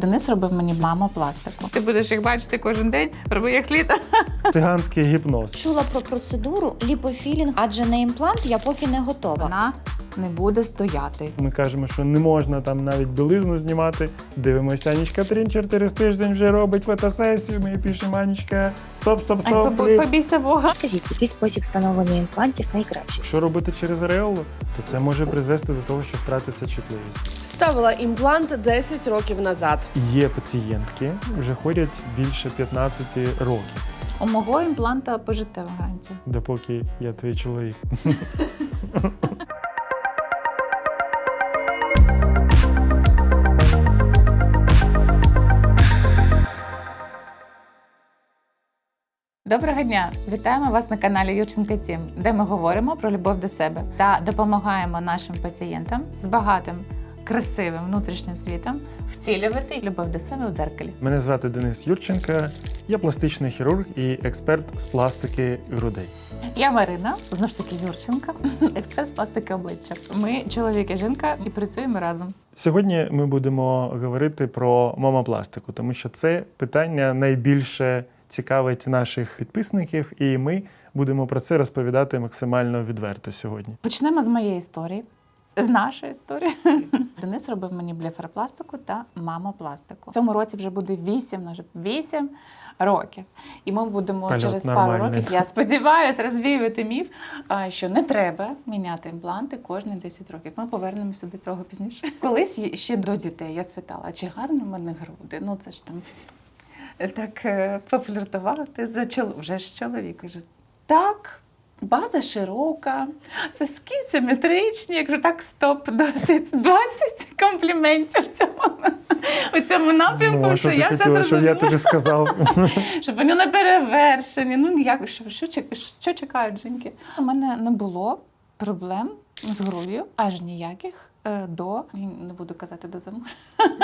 Денис робив мені мамопластику. Ти будеш їх бачити кожен день, роби як слід. Циганський гіпноз. Чула про процедуру ліпофілінг, адже на імплант я поки не готова. Вона не буде стояти. Ми кажемо, що не можна там навіть білизну знімати. Дивимося, Анічка Трінчер через тиждень вже робить фотосесію. Ми пишемо Анічка. Стоп, стоп, стоп. пліз». побійся Бога. Скажіть, який спосіб встановлення імплантів найкращий? Якщо робити через реолу, то це може призвести до того, що втратиться чутливість. Вставила імплант 10 років назад. Є пацієнтки, вже ходять більше 15 років, У мого імпланта пожиттєва гарантія. допоки я твій чоловік. Доброго дня! Вітаємо вас на каналі Юрченка Тім, де ми говоримо про любов до себе та допомагаємо нашим пацієнтам з багатим, красивим внутрішнім світом втілювати любов до себе у дзеркалі. Мене звати Денис Юрченка, я пластичний хірург і експерт з пластики грудей. Я Марина, знову ж таки Юрченка, експерт з пластики обличчя. Ми чоловік і жінка і працюємо разом. Сьогодні ми будемо говорити про мамопластику, тому що це питання найбільше цікавить наших підписників, і ми будемо про це розповідати максимально відверто сьогодні. Почнемо з моєї історії. З нашої історії Денис робив мені блефаропластику та мамопластику. В цьому році вже буде 8, ну, вже 8 років. І ми будемо Польот через пару років, я сподіваюся, розвіювати міф, що не треба міняти імпланти кожні 10 років. Ми повернемося до цього пізніше. Колись ще до дітей я спитала, чи гарні в мене груди? Ну це ж там так е, пофліртувати за чоло... вже ж чоловік. Каже, так. База широка, соски симетричні. Я кажу, так, стоп, досить, досить компліментів в цьому, у цьому напрямку. Ну, що що я все хотіла, щоб я тобі сказав? Щоб вони не перевершені. Ну ніяк, що, що, що чекають жінки? У мене не було проблем з груддю, аж ніяких. Е, До не буду казати до замуж,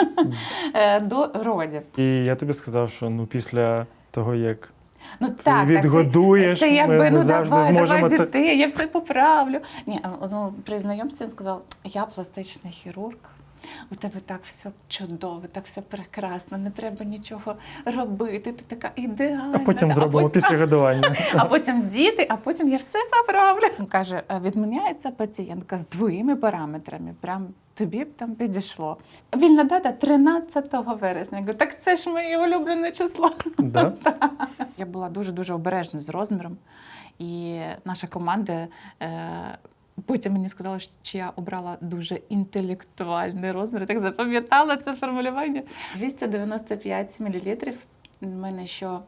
е, до родів. І я тобі сказав, що ну після того, як Ну Ти так, відгодуєш, так, це, це якби ми- ми ну завжди давай, зможемо давай це- дітей, я все поправлю. Ні, ну при знайомстві він сказав: я пластичний хірург. У тебе так все чудово, так все прекрасно, не треба нічого робити. Ти така ідеальна. а потім зробимо потім, після годування. а потім діти, а потім я все поправлю. Він каже: відміняється пацієнтка з двоїми параметрами. Прям тобі б там підійшло. Вільна дата 13 вересня. Я кажу, так це ж моє улюблене число. Да? Я була дуже дуже обережна з розміром, і наша команда. Е, Потім мені сказали, що я обрала дуже інтелектуальний розмір. Я Так запам'ятала це формулювання. 295 мл. У мене що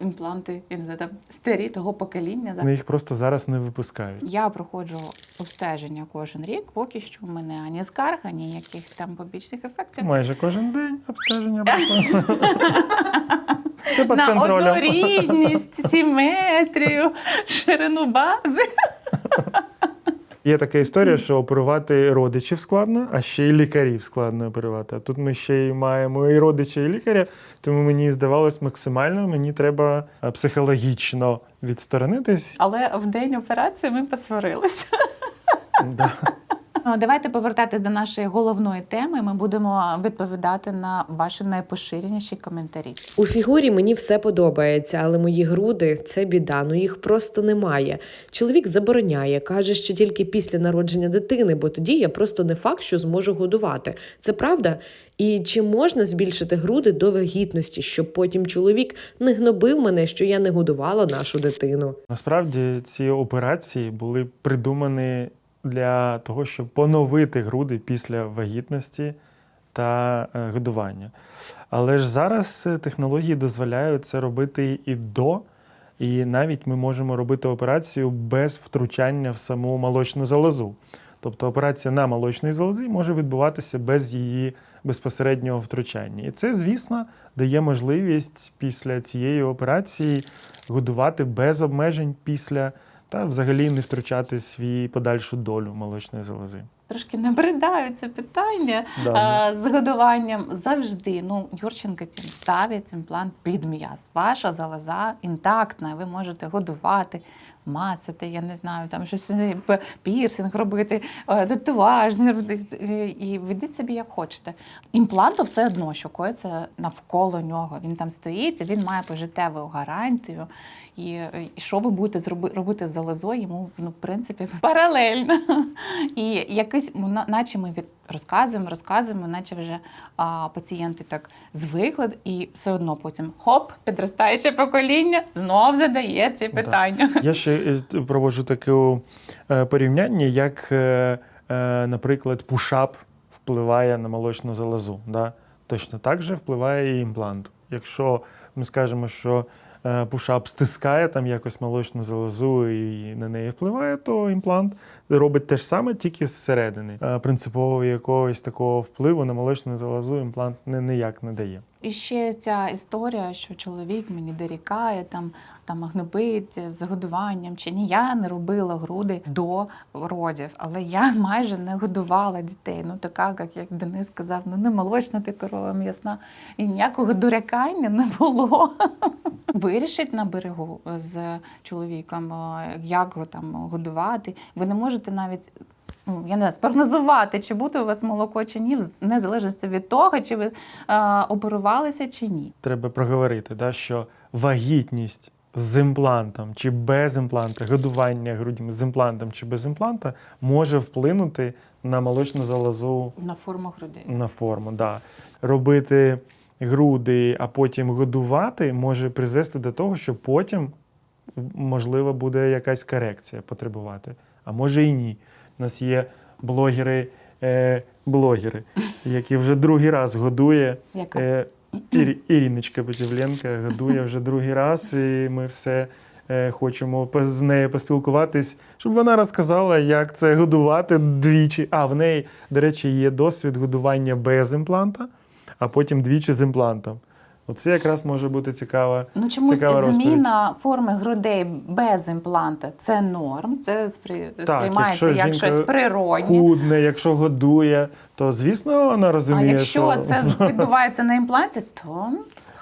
імпланти, я не знаю, там старі того покоління. Вони їх просто зараз не випускають. Я проходжу обстеження кожен рік. Поки що в мене ані скарг, ані якихось там побічних ефектів. Майже кожен день обстеження. на однорідність, симетрію, ширину бази. Є така історія, що оперувати родичів складно, а ще й лікарів складно оперувати. А тут ми ще й маємо і родича, і лікаря. Тому мені здавалось максимально, мені треба е, психологічно відсторонитись. Але в день операції ми посварилися. Да. Ну, давайте повертатись до нашої головної теми. Ми будемо відповідати на ваші найпоширеніші коментарі. У фігурі мені все подобається, але мої груди це біда, ну їх просто немає. Чоловік забороняє, каже, що тільки після народження дитини, бо тоді я просто не факт, що зможу годувати. Це правда? І чи можна збільшити груди до вагітності, щоб потім чоловік не гнобив мене, що я не годувала нашу дитину? Насправді ці операції були придумані для того, щоб поновити груди після вагітності та е, годування. Але ж зараз е, технології дозволяють це робити і до, і навіть ми можемо робити операцію без втручання в саму молочну залозу. Тобто операція на молочній залозі може відбуватися без її безпосереднього втручання. І це, звісно, дає можливість після цієї операції годувати без обмежень після та взагалі не втручати свій подальшу долю молочної залози. Трошки набридаю це питання Да. а, з годуванням завжди. Ну, Юрченко цим ставить імплант під м'яз. Ваша залоза інтактна, ви можете годувати. Мацати, я не знаю, там щось е, пірсинг робити, е, татуаж, е, і ведіть собі як хочете. Імпланту все одно, що коїться навколо нього. Він там стоїть, він має пожиттєву гарантію. І, і що ви будете зроби, робити з залозою, йому ну, в принципі паралельно. І якийсь, ну, наче ми від розказуємо, розказуємо, наче вже а, пацієнти так звикли, і все одно потім хоп, підростаюче покоління знов задає ці питання. Я ще е, проводжу таке е, порівняння, як, е, наприклад, пушап впливає на молочну залозу. Да? Точно так же впливає і імплант. Якщо ми скажемо, що пушап стискає там якось молочну залозу і на неї впливає, то імплант робить те ж саме, тільки зсередини. Е, Принципово якогось такого впливу на молочну залозу імплант ніяк не дає. І ще ця історія, що чоловік мені дорікає, там, там гнобить з годуванням чи ні. Я не робила груди до родів, але я майже не годувала дітей. Ну така, як, як Денис сказав, ну не молочна ти корова м'ясна. І ніякого дорікання не було. Вирішить на берегу з чоловіком, е, як його там годувати. Ви не можете навіть. ну, Я не знаю, спрогнозувати, чи буде у вас молоко чи ні, не залежить від того, чи ви е, оперувалися чи ні. треба проговорити, да, що вагітність з імплантом чи без імпланта, годування грудьми з імплантом чи без імпланта може вплинути на молочну залозу На форму грудей. на форму. Да. Робити груди, а потім годувати може призвести до того, що потім, можливо, буде якась корекція потребувати. А може і ні. У нас є блогери, е, блогери, які вже другий раз годує. Е, Ірі, Іріночка Петівленка годує вже другий раз, і ми все е, хочемо з нею поспілкуватись, щоб вона розказала, як це годувати двічі. А в неї, до речі, є досвід годування без імпланта, а потім двічі з імплантом. Оце якраз може бути цікаво. Ну чомусь Цікава розповідь. зміна форми грудей без імпланта це норм, це спри... сприймається якщо як щось природнє. Худне, якщо годує, то звісно вона А розуміє, якщо що це відбувається на імпланті, то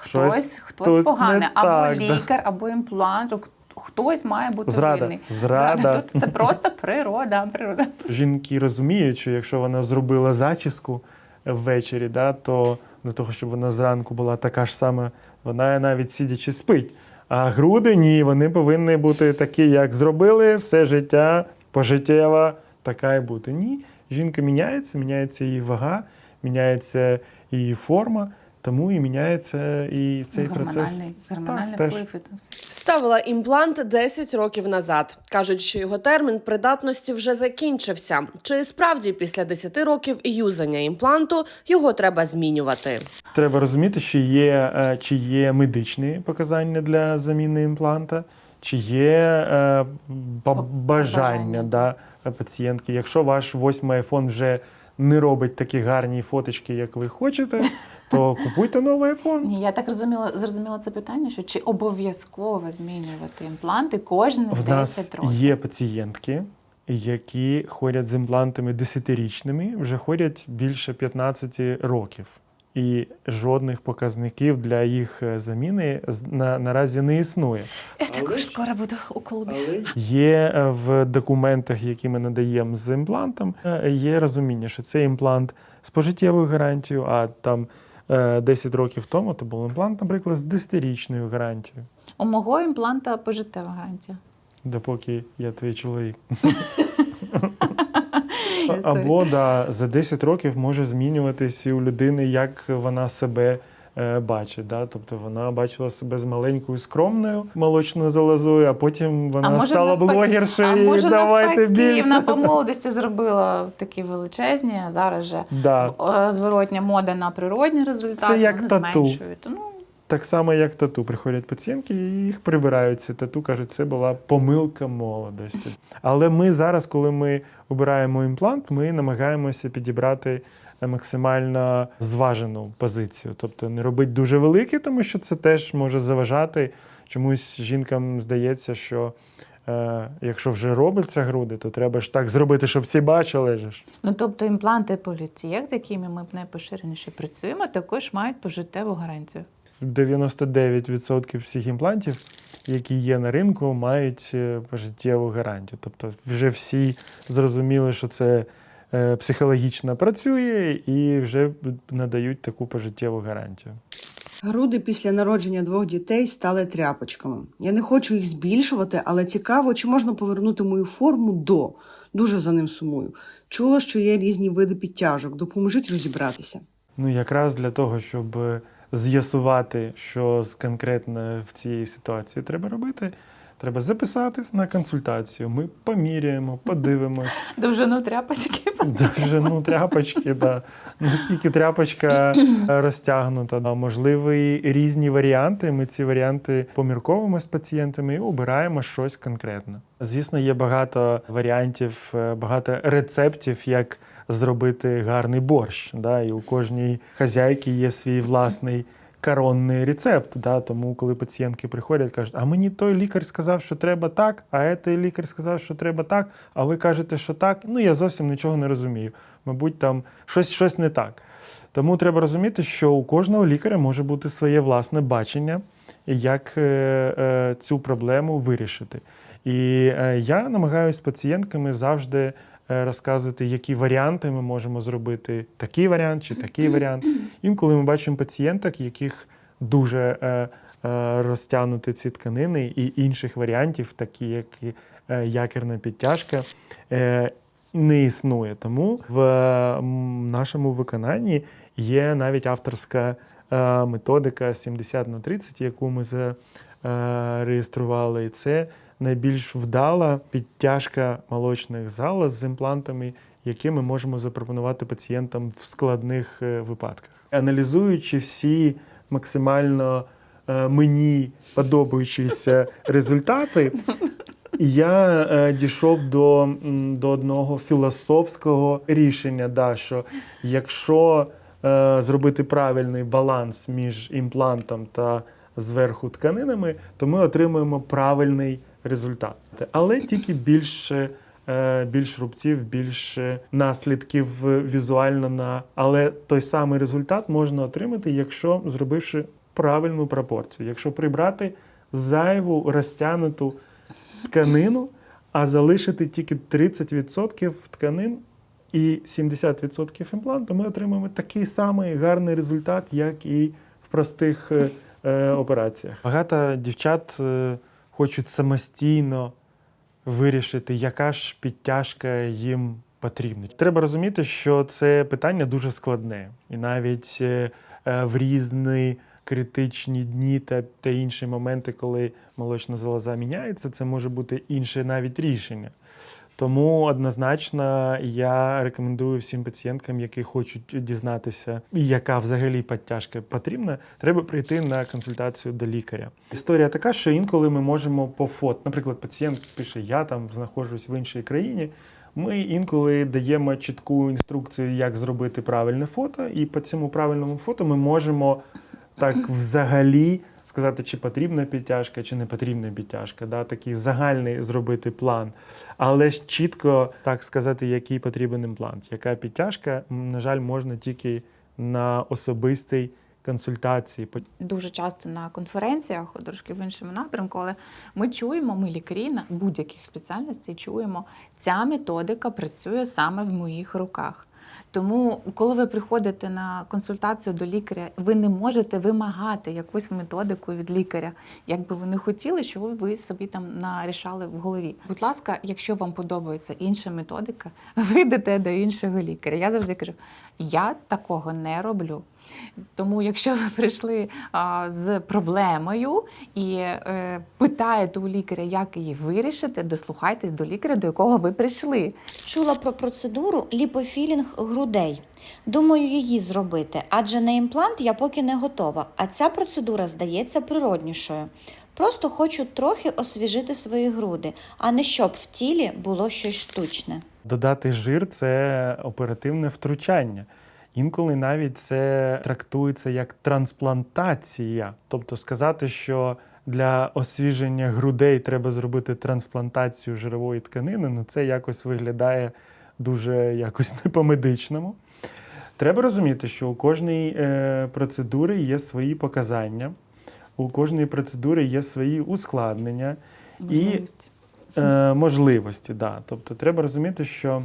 Щось хтось, хтось погане, або так, да. лікар, або імплант. Хтось має бути Зрада. винний. Зрада. Тут це просто природа. природа. жінки розуміють, що якщо вона зробила зачіску ввечері, да, то для того, щоб вона зранку була така ж сама, вона навіть сидячи спить. А груди ні, вони повинні бути такі, як зробили все життя, пожиттєва, така і бути. Ні, жінка міняється, міняється її вага, міняється її форма, тому і міняється і цей процес. гормональний, гормональний теж. вплив все. Вставила імплант 10 років назад. Кажуть, що його термін придатності вже закінчився. Чи справді після 10 років юзання імпланту його треба змінювати? Треба розуміти, що є, е, чи є медичні показання для заміни імпланта, чи є е, ба- бажання Бажання. да, пацієнтки. Якщо ваш восьмий айфон вже не робить такі гарні фоточки, як ви хочете, то купуйте новий айфон. Ні, я так розуміла, зрозуміла це питання, що чи обов'язково змінювати імпланти кожні В 10 нас років. є пацієнтки, які ходять з імплантами десятирічними, вже ходять більше 15 років. І жодних показників для їх е, заміни на, наразі не існує. Я також скоро буду у клубі. Є е, в документах, які ми надаємо з імплантом, е, є розуміння, що це імплант з пожиттєвою гарантією, а там е, 10 років тому то був імплант, наприклад, з 10-річною гарантією, У мого імпланта пожиттєва гарантія. допоки я твій чоловік. Історія. Або да, за 10 років може змінюватись і у людини, як вона себе е, бачить. Да? Тобто вона бачила себе з маленькою скромною молочною залозою, а потім вона А стала навпаки- блогершею А і може давайте навпаки, більше. вона по молодості зробила такі величезні, а зараз же Да. е, зворотня мода на природні результати. Це як вони тату. зменшують. Ну, Так само, як тату. Приходять пацієнтки і їх прибирають. Ці тату кажуть, це була помилка молодості. Але ми зараз, коли ми обираємо імплант, ми намагаємося підібрати максимально зважену позицію. Тобто не робити дуже великий, тому що це теж може заважати. Чомусь жінкам здається, що е, якщо вже робиться груди, то треба ж так зробити, щоб всі бачили. ж. ну тобто імпланти поліцієк, з якими ми найпоширеніше працюємо, також мають пожиттєву гарантію. 99% всіх імплантів, які є на ринку, мають е, пожиттєву гарантію. Тобто, вже всі зрозуміли, що це е, психологічно працює і вже надають таку пожиттєву гарантію. Груди після народження двох дітей стали тряпочками. Я не хочу їх збільшувати, але цікаво, чи можна повернути мою форму до. Дуже за ним сумую. Чула, що є різні види підтяжок. Допоможіть розібратися. Ну, якраз для того, щоб е, з'ясувати, що конкретно в цій ситуації треба робити, треба записатись на консультацію. Ми поміряємо, подивимось. Довжину тряпочки. Довжину тряпочки, да. наскільки тряпочка е, розтягнута. Да. Можливі різні варіанти. Ми ці варіанти помірковуємо з пацієнтами і обираємо щось конкретне. Звісно, є багато варіантів, е, багато рецептів, як зробити гарний борщ. Да. І у кожній хазяйки є свій власний. Коронний рецепт, да, тому коли пацієнтки приходять, кажуть, а мені той лікар сказав, що треба так, а цей лікар сказав, що треба так, а ви кажете, що так. Ну я зовсім нічого не розумію. Мабуть, там щось, щось не так. Тому треба розуміти, що у кожного лікаря може бути своє власне бачення, як е, е, цю проблему вирішити. І е, я намагаюся з пацієнтками завжди розказувати, які варіанти ми можемо зробити, такий варіант чи такий варіант. Інколи ми бачимо пацієнток, яких дуже е, е, розтягнуті ці тканини, і інших варіантів, такі як е, якірна підтяжка, е, не існує. Тому в е, нашому виконанні є навіть авторська е, методика 70 на 30, яку ми зареєстрували. Це найбільш вдала підтяжка молочних залоз з імплантами, які ми можемо запропонувати пацієнтам в складних е, випадках. Аналізуючи всі максимально е, мені подобаючіся результати, я е, дійшов до, до одного філософського рішення, да, що якщо е, зробити правильний баланс між імплантом та зверху тканинами, то ми отримуємо правильний результат. Але тільки більше. е, Більш рубців, більше наслідків візуально на але той самий результат можна отримати, якщо зробивши правильну пропорцію, якщо прибрати зайву розтягнуту тканину, а залишити тільки 30% тканин і 70% імпланту, ми отримаємо такий самий гарний результат, як і в простих е, е, операціях. Багато дівчат е, хочуть самостійно вирішити, яка ж підтяжка їм потрібна. Треба розуміти, що це питання дуже складне, і навіть е, е, в різні критичні дні та, та інші моменти, коли молочна залоза міняється, це може бути інше навіть рішення. Тому однозначно я рекомендую всім пацієнткам, які хочуть дізнатися, яка взагалі підтяжка потрібна, треба прийти на консультацію до лікаря. Історія така, що інколи ми можемо по фото, наприклад, пацієнт пише: Я там знаходжусь в іншій країні. Ми інколи даємо чітку інструкцію, як зробити правильне фото, і по цьому правильному фото ми можемо так взагалі сказати, чи потрібна підтяжка, чи не потрібна підтяжка. Да? Такий загальний зробити план. Але ж чітко так сказати, який потрібен імплант, яка підтяжка, на жаль, можна тільки на особистій консультації. дуже часто на конференціях, трошки в іншому напрямку, але ми чуємо, ми лікарі на будь-яких спеціальностей чуємо, ця методика працює саме в моїх руках. Тому, коли ви приходите на консультацію до лікаря, ви не можете вимагати якусь методику від лікаря, як би ви не хотіли, що ви собі там нарішали в голові. Будь ласка, якщо вам подобається інша методика, ви йдете до іншого лікаря. Я завжди кажу, я такого не роблю. Тому, якщо ви прийшли а, з проблемою і е, питаєте у лікаря, як її вирішити, дослухайтесь до лікаря, до якого ви прийшли. Чула про процедуру ліпофілінг грудей. Думаю, її зробити, адже на імплант я поки не готова, а ця процедура здається природнішою. Просто хочу трохи освіжити свої груди, а не щоб в тілі було щось штучне. Додати жир це оперативне втручання. Інколи навіть це трактується як трансплантація. Тобто сказати, що для освіження грудей треба зробити трансплантацію жирової тканини, ну це якось виглядає дуже якось не по-медичному. Треба розуміти, що у кожної е, процедури є свої показання, у кожної процедури є свої ускладнення Можливості. е, можливості. Да. Тобто треба розуміти, що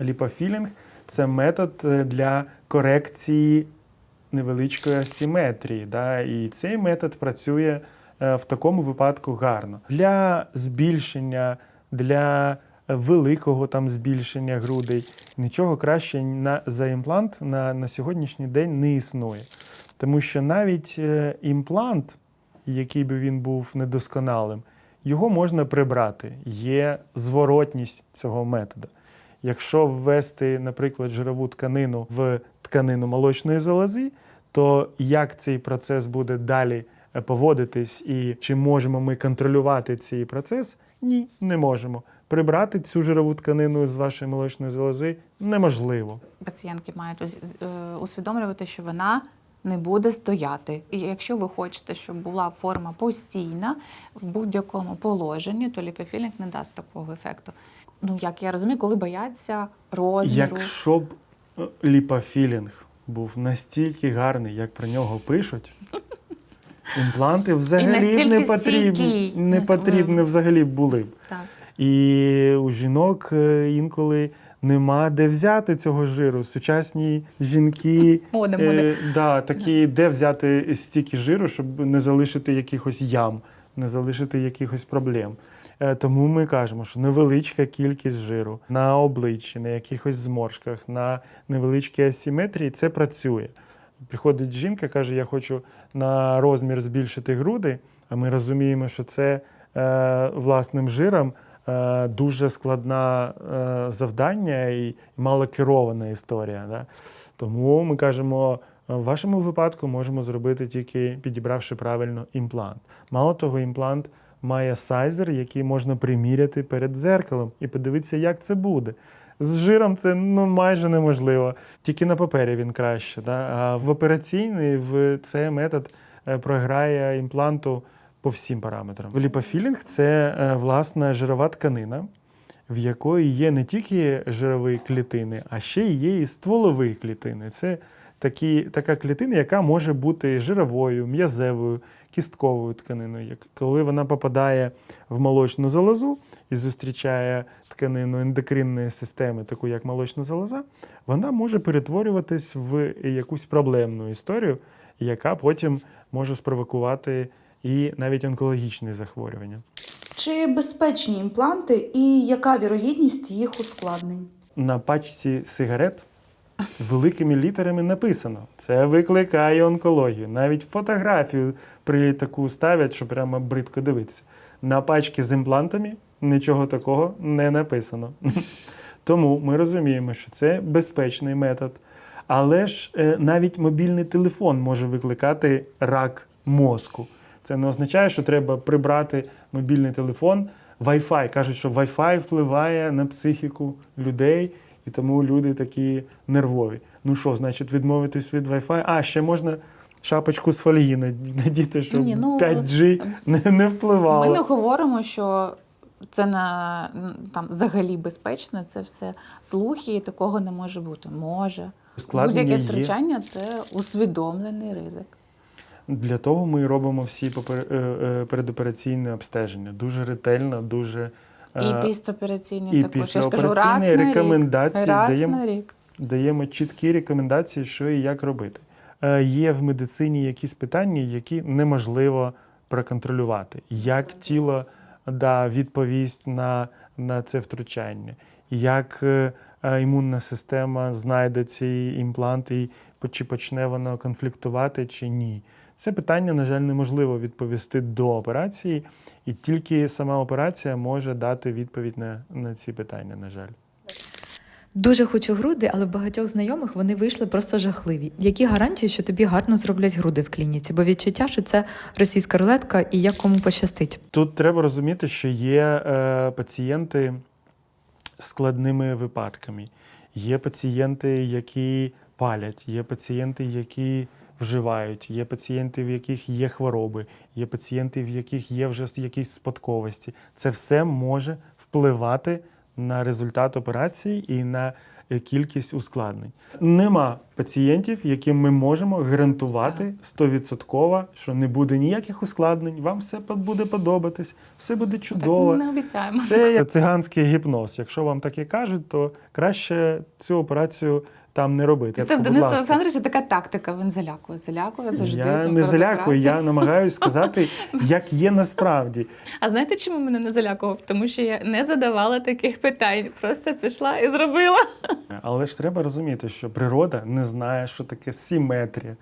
ліпофілінг це метод е, для корекції невеличкої асиметрії. Да? І цей метод працює е, в такому випадку гарно. Для збільшення, для великого там збільшення грудей нічого краще на, за імплант на, на сьогоднішній день не існує. Тому що навіть е, імплант, який би він був недосконалим, його можна прибрати. Є зворотність цього методу. Якщо ввести, наприклад, жирову тканину в тканину молочної залози, то як цей процес буде далі е, поводитись і чи можемо ми контролювати цей процес? Ні, не можемо. Прибрати цю жирову тканину з вашої молочної залози неможливо. Пацієнтки мають е, усвідомлювати, що вона не буде стояти. І якщо ви хочете, щоб була форма постійна в будь-якому положенні, то ліпофілінг не дасть такого ефекту. Ну, як я розумію, коли бояться розміру. Якщо б е, ліпофілінг був настільки гарний, як про нього пишуть, імпланти взагалі не потрібні, не потрібні взагалі були б. Так. І у жінок е, інколи нема де взяти цього жиру. Сучасні жінки Мода, мода. е, да, такі, де взяти стільки жиру, щоб не залишити якихось ям, не залишити якихось проблем. Е, Тому ми кажемо, що невеличка кількість жиру на обличчі, на якихось зморшках, на невеличкій асиметрії це працює. Приходить жінка, каже: Я хочу на розмір збільшити груди, а ми розуміємо, що це е, власним жиром е, дуже складне завдання і малокерована історія. Да? Тому ми кажемо, в вашому випадку можемо зробити тільки підібравши правильно імплант. Мало того, імплант має сайзер, який можна приміряти перед дзеркалом і подивитися, як це буде. З жиром це ну майже неможливо. Тільки на папері він краще. Да? А в операційний в цей метод е, програє імпланту по всім параметрам. Ліпофілінг це е, власна жирова тканина, в якої є не тільки жирові клітини, а ще є і стволові клітини. Це такі, така клітина, яка може бути жировою, м'язевою, кістковою тканиною. Як, коли вона попадає в молочну залозу і зустрічає тканину ендокринної системи, таку як молочна залоза, вона може перетворюватись в якусь проблемну історію, яка потім може спровокувати і навіть онкологічні захворювання. Чи безпечні імпланти і яка вірогідність їх ускладнень? На пачці сигарет великими літерами написано: це викликає онкологію. Навіть фотографію при таку ставлять, що прямо бридко дивитися. На пачці з імплантами нічого такого не написано. Тому ми розуміємо, що це безпечний метод. Але ж е, навіть мобільний телефон може викликати рак мозку. Це не означає, що треба прибрати мобільний телефон. Wi-Fi кажуть, що Wi-Fi впливає на психіку людей, і тому люди такі нервові. Ну що, значить, відмовитись від Wi-Fi? А ще можна шапочку з фольги надіти, щоб Ні, ну, 5G не, не впливало. Ми не говоримо, що це на там взагалі безпечно, це все слухи, і такого не може бути. Може. Будь-яке втручання це усвідомлений ризик. Для того ми робимо всі е, е, передопераційне обстеження. Дуже ретельно, дуже І е, післяопераційні і також. Я ж кажу, раз на рекомендації рік. Раз даємо- на рік. даємо чіткі рекомендації, що і як робити. Е, Є в медицині якісь питання, які неможливо проконтролювати. Як тіло да, відповість на, на це втручання, як е, імунна система знайде ці імпланти, чи почне воно конфліктувати, чи ні. Це питання, на жаль, неможливо відповісти до операції, і тільки сама операція може дати відповідь на, на ці питання, на жаль. Дуже хочу груди, але в багатьох знайомих вони вийшли просто жахливі. Які гарантії, що тобі гарно зроблять груди в клініці? Бо відчуття, що це російська рулетка і як кому пощастить. Тут треба розуміти, що є е, пацієнти складними випадками. Є пацієнти, які палять, є пацієнти, які вживають, є пацієнти, в яких є хвороби, є пацієнти, в яких є вже якісь спадковості. Це все може впливати на результат операції і на е, кількість ускладнень. Нема пацієнтів, яким ми можемо гарантувати стовідсотково, що не буде ніяких ускладнень, вам все буде подобатись, все буде чудово. Так не обіцяємо. Це циганський гіпноз. Якщо вам таке кажуть, то краще цю операцію там не робити. Це в Дениса. Олександровича така тактика. Він залякує, залякує завжди. Я не залякую, я намагаюся сказати, як є насправді. А знаєте, чому мене не залякував? Тому що я не задавала таких питань, просто пішла і зробила. Але ж треба розуміти, що природа не знає, що таке симетрія.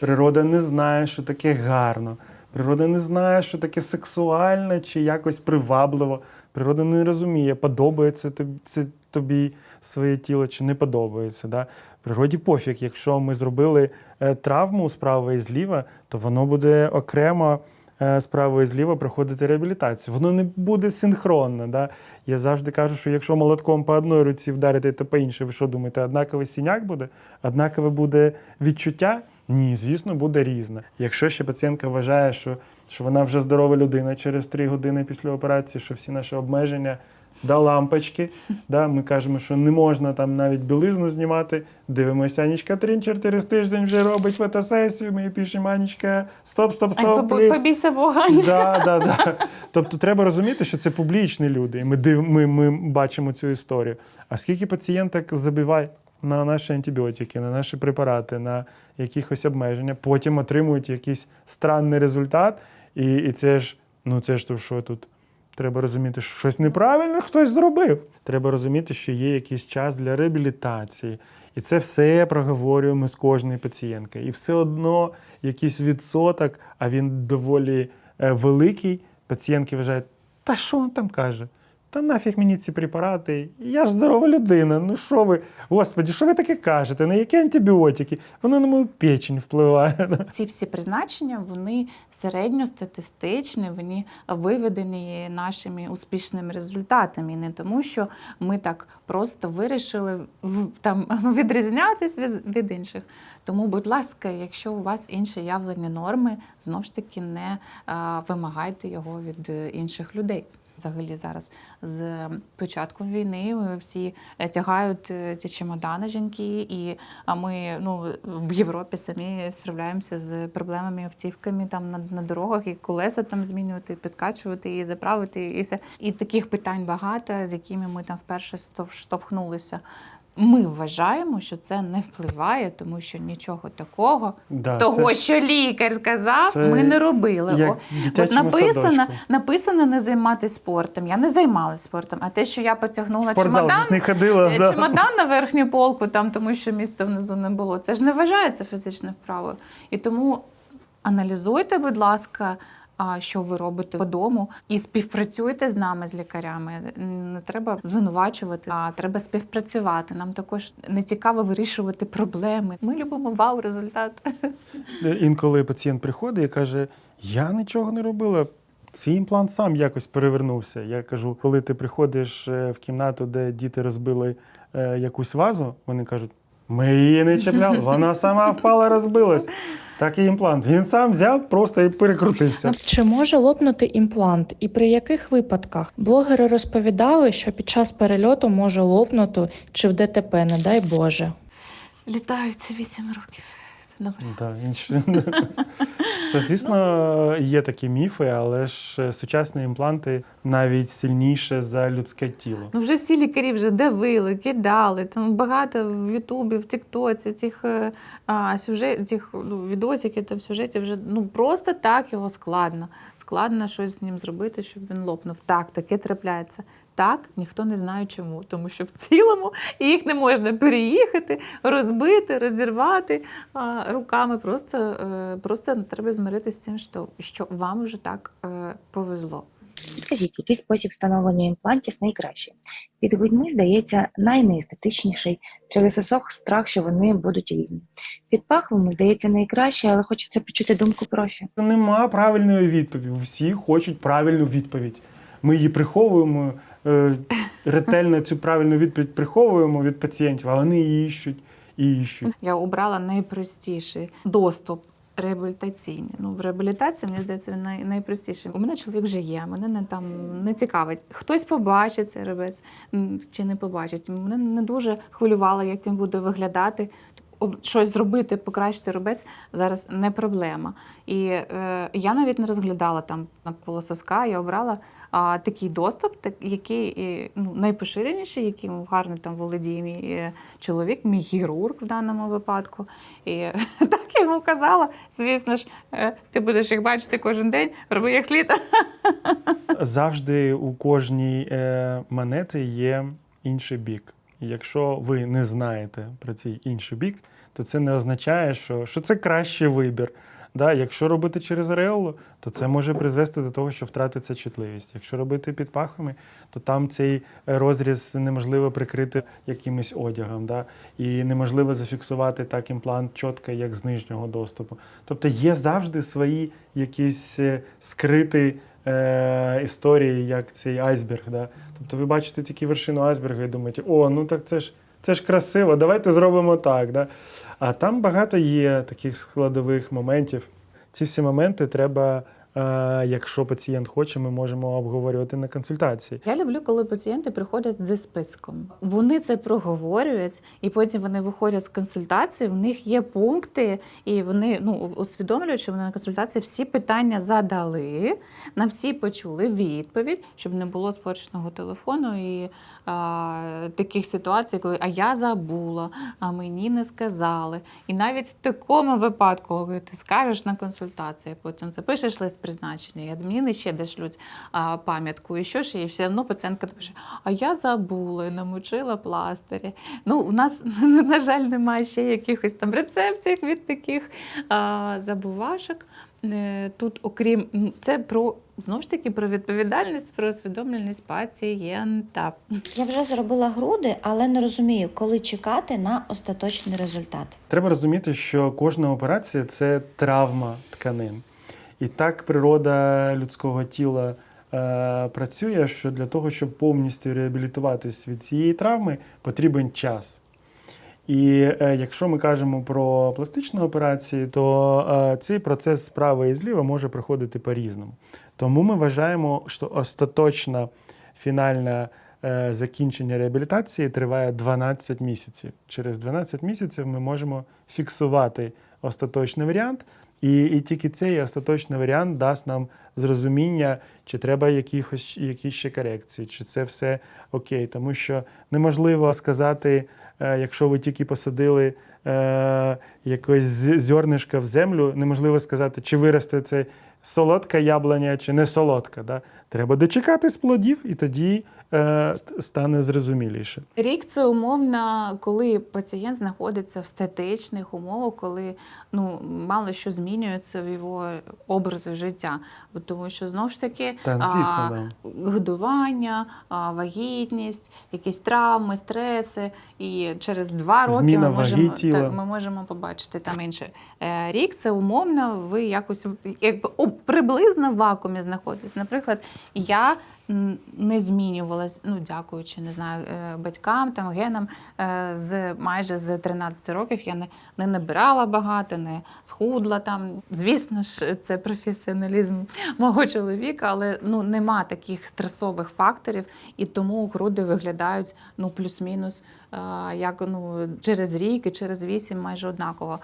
Природа не знає, що таке гарно. Природа не знає, що таке сексуально чи якось привабливо. Природа не розуміє, подобається тобі, це тобі своє тіло чи не подобається. Да? Природі пофіг, якщо ми зробили е, травму справа і зліва, то воно буде окремо е, справа і зліва проходити реабілітацію. Воно не буде синхронно. Да? Я завжди кажу, що якщо молотком по одній руці вдарити, то по іншій, ви що думаєте, однаковий синяк буде? Однакове буде відчуття? Ні, звісно, буде різне. Якщо ще пацієнтка вважає, що, що вона вже здорова людина через 3 години після операції, що всі наші обмеження до лампочки, да, ми кажемо, що не можна там навіть білизну знімати. Дивимося, Анічка Трінчер через тиждень вже робить фотосесію. Ми їй пишемо, Анічка, стоп, стоп, стоп, побійся Бога. Да, да, да. Тобто треба розуміти, що це публічні люди, і ми, див, ми, ми бачимо цю історію. А скільки пацієнток забиває на наші антибіотики, на наші препарати, на якихось обмеження, потім отримують якийсь странний результат, і, і це ж, ну це ж то, що тут. Треба розуміти, що щось неправильно хтось зробив. Треба розуміти, що є якийсь час для реабілітації. І це все проговорюємо з кожної пацієнткою. І все одно якийсь відсоток, а він доволі е, великий. Пацієнтки вважають, та що він там каже? Та нафіг мені ці препарати? Я ж здорова людина. Ну що ви, господі, що ви таке кажете? На які антибіотики? Воно на мою печень впливає. Ці всі призначення вони середньостатистичні, вони виведені нашими успішними результатами. Не тому, що ми так просто вирішили там відрізнятись від, від інших. Тому, будь ласка, якщо у вас інші явлені норми, знов ж таки не а, вимагайте його від е, інших людей. Взагалі зараз з початку війни е, всі е, тягають ті ці чемодани жінки, і а ми ну в Європі самі справляємося з проблемами автівками там на, на дорогах, і колеса там змінювати, підкачувати і заправити, і все. І таких питань багато, з якими ми там вперше штовхнулися. Ми вважаємо, що це не впливає, тому що нічого такого, Да, того, це що лікар сказав, це ми не робили. О, От написано, садочку. написано не займатися спортом. Я не займалася спортом. А те, що я потягнула спортзал чемодан, не ходила. е, да. чемодан на верхню полку, там, тому що місця внизу не було. Це ж не вважається фізичною вправою. І тому аналізуйте, будь ласка. А що ви робите по дому, і співпрацюйте з нами, з лікарями. Не треба звинувачувати, а треба співпрацювати. Нам також не цікаво вирішувати проблеми. Ми любимо вау результат. Інколи пацієнт приходить і каже: Я нічого не робила. Цей імплант сам якось перевернувся. Я кажу, коли ти приходиш е, в кімнату, де діти розбили е, якусь вазу, вони кажуть: ми її не чіпляли, вона сама впала, розбилась. Так і імплант. Він сам взяв просто і перекрутився. Чи може лопнути імплант і при яких випадках? Блогери розповідали, що під час перельоту може лопнути чи в ДТП, не дай Боже. Літаються 8 років. Добре. Да, інші. Це, звісно, є такі міфи, але ж е, сучасні імпланти навіть сильніше за людське тіло. Ну вже всі лікарі вже давили, кидали. Там багато в Ютубі, в Тіктоці цих е, а, сюжет, цих ну, відосиків, там сюжетів вже ну просто так його складно. Складно щось з ним зробити, щоб він лопнув. Так, таке трапляється. Так, ніхто не знає чому, тому що в цілому їх не можна переїхати, розбити, розірвати а, руками. Просто, е, просто треба змиритися з тим, що, що вам вже так е, повезло. Підкажіть, який спосіб встановлення імплантів найкращий? Під грудьми, здається, найнеестетичніший. Через сосок страх, що вони будуть різні. Під пахвами, здається, найкраще, але хочеться почути думку профі. Нема правильної відповіді. Всі хочуть правильну відповідь. Ми її приховуємо ретельно цю правильну відповідь приховуємо від пацієнтів, а вони її іщуть і іщуть. Я обрала найпростіший доступ реабілітаційні. Ну, в реабілітації, мені здається, він най, найпростіший. У мене чоловік вже є, мене не там не цікавить. Хтось побачить цей ребець чи не побачить. Мене не дуже хвилювало, як він буде виглядати. Щось зробити, покращити рубець зараз не проблема. І е, я навіть не розглядала там навколо соска, я обрала а, такий доступ, так, який ну, найпоширеніший, яким гарно там володіє мій е, чоловік, мій хірург в даному випадку. І так я йому казала, звісно ж, е, ти будеш їх бачити кожен день, роби як слід. Завжди у кожній е, монети є інший бік. І якщо ви не знаєте про цей інший бік, то це не означає, що, що це кращий вибір. Да? Якщо робити через ареолу, то це може призвести до того, що втратиться чутливість. Якщо робити під пахвами, то там цей розріз неможливо прикрити якимось одягом, да? і неможливо зафіксувати так імплант чітко, як з нижнього доступу. Тобто є завжди свої якісь е, скриті е, історії, як цей айсберг. Да? Тобто ви бачите тільки вершину айсберга і думаєте, о, ну так це ж. Це ж красиво, давайте зробимо так. Да? А там багато є таких складових моментів. Ці всі моменти треба, е, якщо пацієнт хоче, ми можемо обговорювати на консультації. Я люблю, коли пацієнти приходять зі списком. Вони це проговорюють, і потім вони виходять з консультації. В них є пункти, і вони ну усвідомлюють, що вони на консультації всі питання задали, на всі почули відповідь, щоб не було спорченого телефону і а, таких ситуацій, коли а я забула, а мені не сказали. І навіть в такому випадку, коли ти скажеш на консультації, потім запишеш лист призначення, і адміни ще дешлють пам'ятку, і що ж, і все одно пацієнтка напише, а я забула і намочила пластирі. Ну, у нас, на жаль, немає ще якихось там рецепцій від таких а, забувашок. Е, Тут, окрім це про знову ж таки про відповідальність, про усвідомленість пацієнта. Я вже зробила груди, але не розумію, коли чекати на остаточний результат. Треба розуміти, що кожна операція це травма тканин. І так природа людського тіла е, працює, що для того, щоб повністю реабілітуватись від цієї травми, потрібен час. І е, якщо ми кажемо про пластичні операції, то е, цей процес справа і зліва може проходити по-різному. Тому ми вважаємо, що остаточна фінальна е, закінчення реабілітації триває 12 місяців. Через 12 місяців ми можемо фіксувати остаточний варіант, і, і тільки цей остаточний варіант дасть нам зрозуміння, чи треба якихось, якісь ще корекції, чи це все окей. Тому що неможливо сказати, е, якщо ви тільки посадили е, якось з- зернишко в землю, неможливо сказати, чи виросте це солодка яблуня, чи не солодка. Да? Треба дочекатись плодів, і тоді стане зрозуміліше. Рік це умовно, коли пацієнт знаходиться в статичних умовах, коли ну мало що змінюється в його образі життя. Тому що знову ж таки Та, звісно, да. годування, а, вагітність, якісь травми, стреси. І через два роки Зміна ми можемо, так, ми можемо побачити там інше. Е, Рік це умовно, ви якось якби приблизно в вакуумі знаходитесь. Наприклад, я не змінювалась, ну дякуючи, не знаю, е, батькам, там генам е, з майже з 13 років я не, не набирала багато, не схудла там. Звісно ж, це професіоналізм мого чоловіка, але ну нема таких стресових факторів, і тому груди виглядають ну плюс-мінус е, як ну через рік і через вісім майже однаково.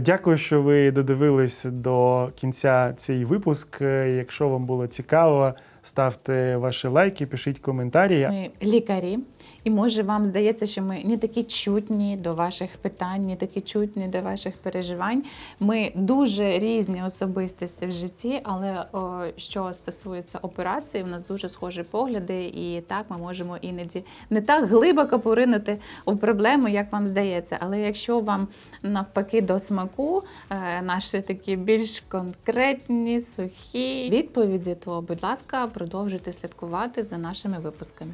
Дякую, що ви додивились до кінця цей випуск. Якщо вам було цікаво, ставте ваші лайки, пишіть коментарі. Ми лікарі, і може вам здається, що ми не такі чутні до ваших питань, не такі чутні до ваших переживань. Ми дуже різні особистості в житті, але о, що стосується операції, у нас дуже схожі погляди, і так ми можемо іноді не так глибоко поринути у проблему, як вам здається. Але якщо вам навпаки до смаку е, наші такі більш конкретні, сухі відповіді, то будь ласка, продовжуйте слідкувати за нашими випусками.